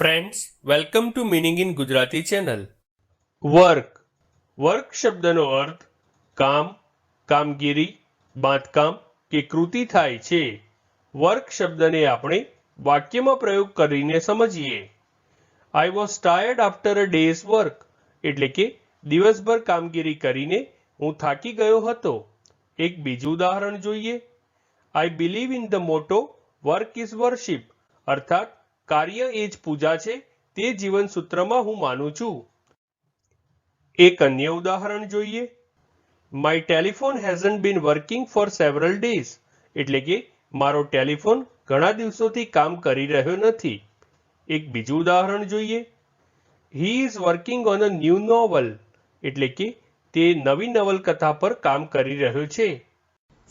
Friends welcome to meaning in Gujarati channel work work શબ્દનો અર્થ કામ, કામગીરી, બાંધકામ કે કૃતિ થાય છે. વર્ક શબ્દને આપણે વાક્યમાં પ્રયોગ કરીને સમજીએ. I was tired after a day's work એટલે કે દિવસભર કામગીરી કરીને હું થાકી ગયો હતો. એક બીજું ઉદાહરણ જોઈએ. I believe in the motto work is worship અર્થાત કાર્ય એ જ પૂજા છે, તે જીવન સૂત્રમાં હું માનું છું. એક અન્ય ઉદાહરણ જોઈએ. My telephone hasn't been working for several days એટલે કે મારો ટેલિફોન ઘણા દિવસોથી કામ કરી રહ્યો નથી. એક બીજું ઉદાહરણ જોઈએ. He is working on a new novel એટલે કે તે નવી નવલકથા પર કામ કરી રહ્યો છે.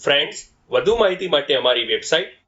ફ્રેન્ડ્સ વધુ માહિતી માટે અમારી website